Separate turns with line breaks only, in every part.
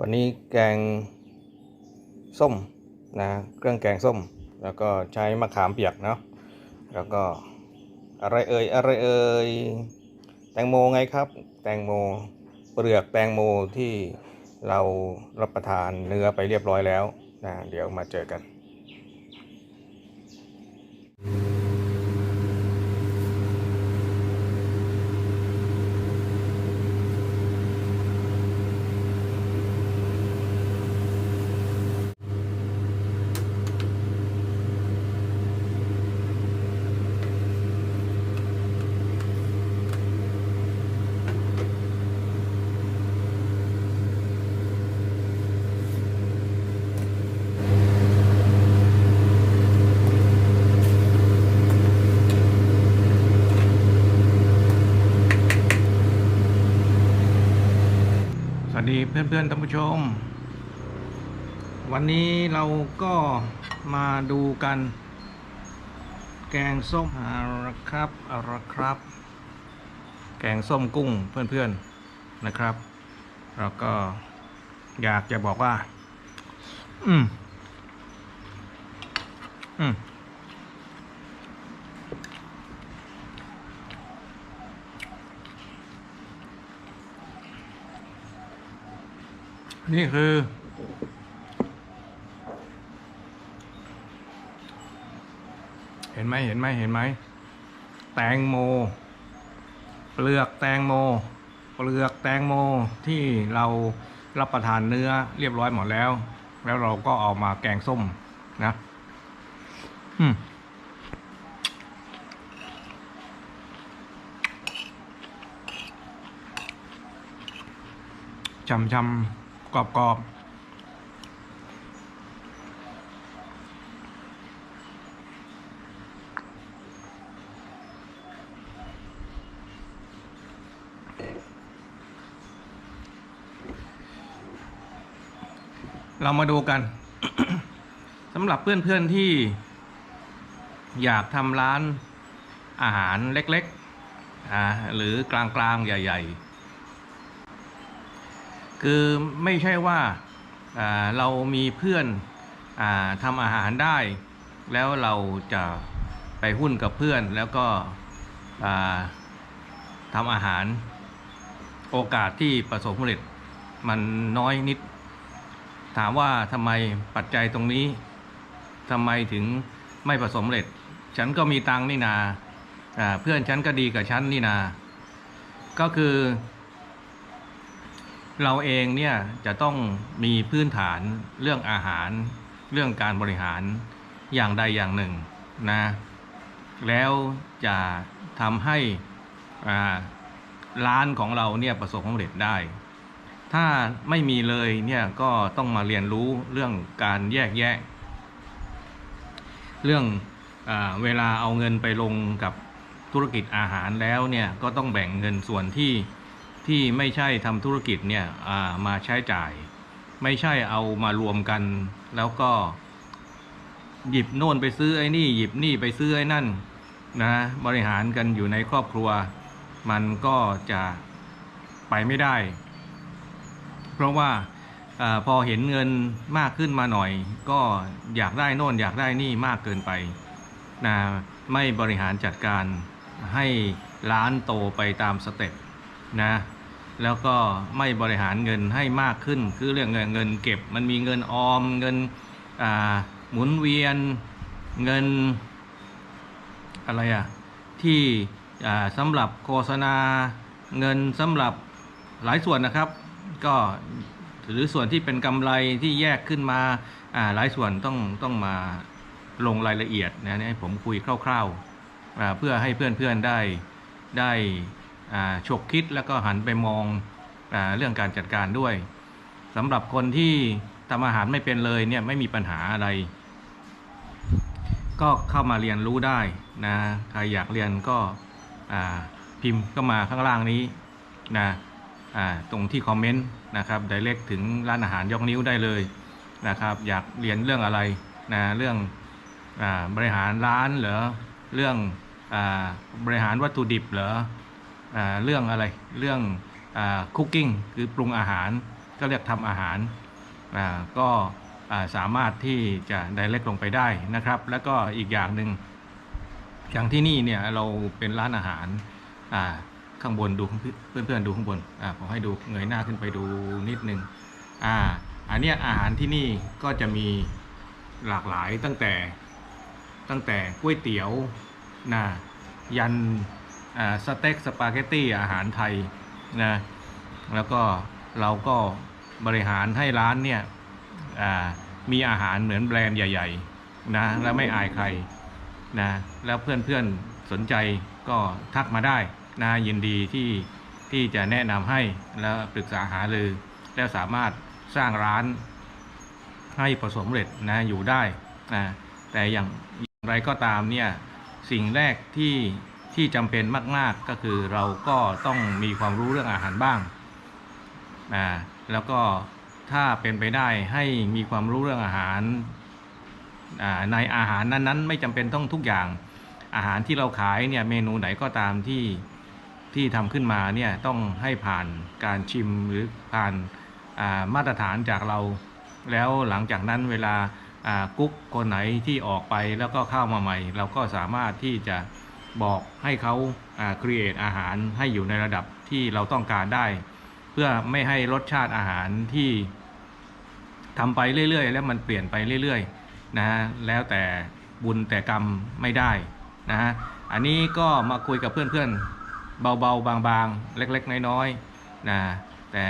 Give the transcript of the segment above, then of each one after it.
วันนี้แกงส้มนะเครื่องแกงส้ม แล้วก็ใช้มะขามเปียกเนาะแล้วก็อะไรเอ่ยอะไรเอ่ยแตงโมไงครับ แตงโมเปลือกแตงโมที่เรารับประทานเนื้อไปเรียบร้อยแล้วนะเดี๋ยวมาเจอกันส เพื่อนๆท่านผู้ชม วันนี้เราก็มาดูกัน แกงส้มอาละครับอาละครับ แกงส้มกุ้งเพื่อนๆนะครับแล้วก็อยากจะบอกว่า อืมอืม นี่คือ เห็นไหมเห็นไหมเห็นไหม แตงโม เปลือกแตงโม เปลือกแตงโมที่เรารับประทานเนื้อเรียบร้อยหมดแล้ว แล้วเราก็เอามาแกงส้มนะอืมชำชำ กรอบกรอบเรามาดูกันสำหรับเพื่อนๆที่อยากทำร้านอาหารเล็กๆหรือกลางๆ ใหญ่ ๆ คือไม่ใช่ว่าเรามีเพื่อนอทำอาหารได้ แล้วเราจะไปหุ้นกับเพื่อนแล้วก็ทำอาหารโอกาสที่ประสบผลสำเร็จมันน้อยนิด ถามว่าทำไมปัจจัยตรงนี้ทำไมถึงไม่ประสบผลสำเร็จฉันก็มีตังนี่นาเพื่อนฉันก็ดีกับฉันนี่นา ก็คือ เราเองเนี่ยจะต้องมีพื้นฐานเรื่องอาหาร เรื่องการบริหารอย่างใดอย่างหนึ่งนะแล้วจะทำให้ร้านของเราเนี่ยประสบความสำเร็จได้ ถ้าไม่มีเลยเนี่ยก็ต้องมาเรียนรู้เรื่องการแยกแยะ เรื่องอเวลาเอาเงินไปลงกับธุรกิจอาหารแล้วเนี่ยก็ต้องแบ่งเงินส่วนที่ ที่ไม่ใช่ทำธุรกิจเนี่ยมาใช้จ่าย ไม่ใช่เอามารวมกัน แล้วก็ หยิบโน่นไปซื้อไอ้นี่ หยิบนี่ไปซื้อไอ้นั่นนะบริหารกันอยู่ในครอบครัว มันก็จะไปไม่ได้ เพราะว่าอพอเห็นเงินมากขึ้นมาหน่อย ก็อยากได้โน่นอยากได้นี่มากเกินไปนะไม่บริหารจัดการให้ร้านโตไปตามสเต็ปนะ แล้วก็ไม่บริหารเงินให้มากขึ้น คือเรื่องเงินเงินเก็บมันมีเงินออมเงินหมุนเวียนเงินอะไรอะที่สำหรับโฆษณาเงินสำหรับหลายส่วนนะครับ ก็หรือส่วนที่เป็นกำไรที่แยกขึ้นมาหลายส่วนต้องต้องมาลงรายละเอียดนะนี่ให้ผมคุยคร่าวๆเพื่อให้เพื่อนๆได้ได้ ฉกคิดแล้วก็หันไปมองอเรื่องการจัดการด้วยสำหรับคนที่ทำอาหารไม่เป็นเลยเนี่ยไม่มีปัญหาอะไร ก็เข้ามาเรียนรู้ได้นะใครอยากเรียนก็พิมพ์ก็มาข้างล่างนี้นะตรงที่คอมเมนต์นะครับ direct ถึงร้านอาหารยกนิ้วได้เลยนะครับ อยากเรียนเรื่องอะไรนะเรื่องอบริหารร้านเหรอเรื่องอบริหารวัตถุดิบเหรออ่า เรื่องอะไรเรื่องคุกกิ้งคือปรุงอาหารก็เรียกทำอาหารก็สามารถที่จะไดเรกลงไปได้นะครับ แล้วก็อีกอย่างหนึ่งอย่างที่นี่เนี่ยเราเป็นร้านอาหารข้างบนดูเพื่อนๆดูข้างบนผมให้ดูเงยหน้าขึ้นไปดูนิดนึงอ่าอันเนี้ยอาหารที่นี่ก็จะมีหลากหลายตั้งแต่ตั้งแต่ก๋วยเตี๋ยวนะยัน สเต็กสปาเกตตี้อาหารไทยนะแล้วก็เราก็บริหารให้ร้านเนี่ยมีอาหารเหมือนแบรนด์ใหญ่ ๆนะและไม่อายใครนะแล้วเพื่อนๆสนใจก็ทักมาได้นะยินดีที่ที่จะแนะนำให้แล้วปรึกษาหารือ แล้วสามารถสร้างร้านให้ประสบความเร็จนะอยู่ได้นะแต่อย่างอย่างไรก็ตามเนี่ยสิ่งแรกที่ ที่จำเป็นมาก ๆก็คือเราก็ต้องมีความรู้เรื่องอาหารบ้างนะแล้วก็ถ้าเป็นไปได้ให้มีความรู้เรื่องอาหารอ่าในอาหารนั้นๆ ไม่จำเป็นต้องทุกอย่าง อาหารที่เราขายเนี่ยเมนูไหนก็ตามที่ที่ทำขึ้นมาเนี่ยต้องให้ผ่านการชิมหรือผ่านอ่ามาตรฐานจากเรา แล้วหลังจากนั้นเวลาอ่ากุ๊กคนไหนที่ออกไปแล้วก็เข้ามาใหม่ เราก็สามารถที่จะ บอกให้เขาครีเอทอาหารให้อยู่ในระดับที่เราต้องการได้ เพื่อไม่ให้รสชาติอาหารที่ทำไปเรื่อย ๆ แล้วมันเปลี่ยนไปเรื่อยๆนะฮะแล้วแต่บุญแต่กรรมไม่ได้นะฮะอันนี้ก็มาคุยกับเพื่อนๆ เบาๆ บางๆ เล็กๆ น้อยๆนะแต่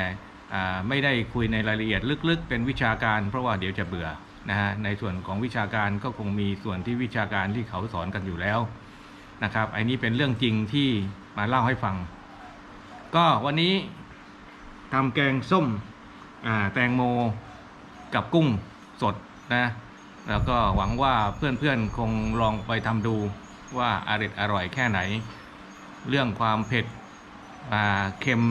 ไม่ได้คุยในรายละเอียดลึกๆ เป็นวิชาการเพราะว่าเดี๋ยวจะเบื่อนะฮะในส่วนของวิชาการก็คงมีส่วนที่วิชาการที่เขาสอนกันอยู่แล้ว นะครับไอันนี้เป็นเรื่องจริงที่มาเล่าให้ฟัง ก็วันนี้ทำแกงส้มแตงโมกับกุ้งสดนะแล้วก็หวังว่าเพื่อนๆคงลองไปทำดูว่าอร่อยอร่อยแค่ไหน เรื่องความเผ็ดเค็ม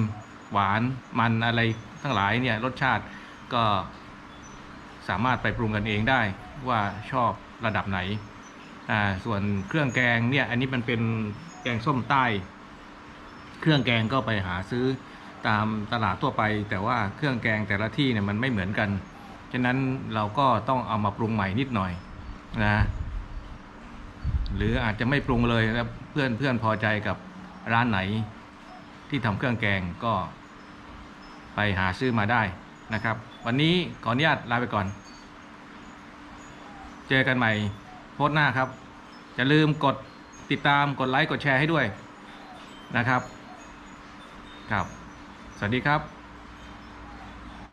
หวานมันอะไรทั้งหลายเนี่ยรสชาติก็สามารถไปปรุงกันเองได้ว่าชอบระดับไหน อ่าส่วนเครื่องแกงเนี่ย อันนี้มันเป็นแกงส้มใต้ เครื่องแกงก็ไปหาซื้อตามตลาดทั่วไป แต่ว่าเครื่องแกงแต่ละที่เนี่ยมันไม่เหมือนกัน ฉะนั้นเราก็ต้องเอามาปรุงใหม่นิดหน่อยนะหรืออาจจะไม่ปรุงเลยแล้วเพื่อนเพื่อนพอใจกับร้านไหน ที่ทำเครื่องแกงก็ ไปหาซื้อมาได้นะครับ วันนี้ขออนุญาตลาไปก่อน เจอกันใหม่ โพสต์หน้าครับ อย่าลืมกดติดตามกดไลค์กดแชร์ให้ด้วยนะครับ ครับ สวัสดีครับ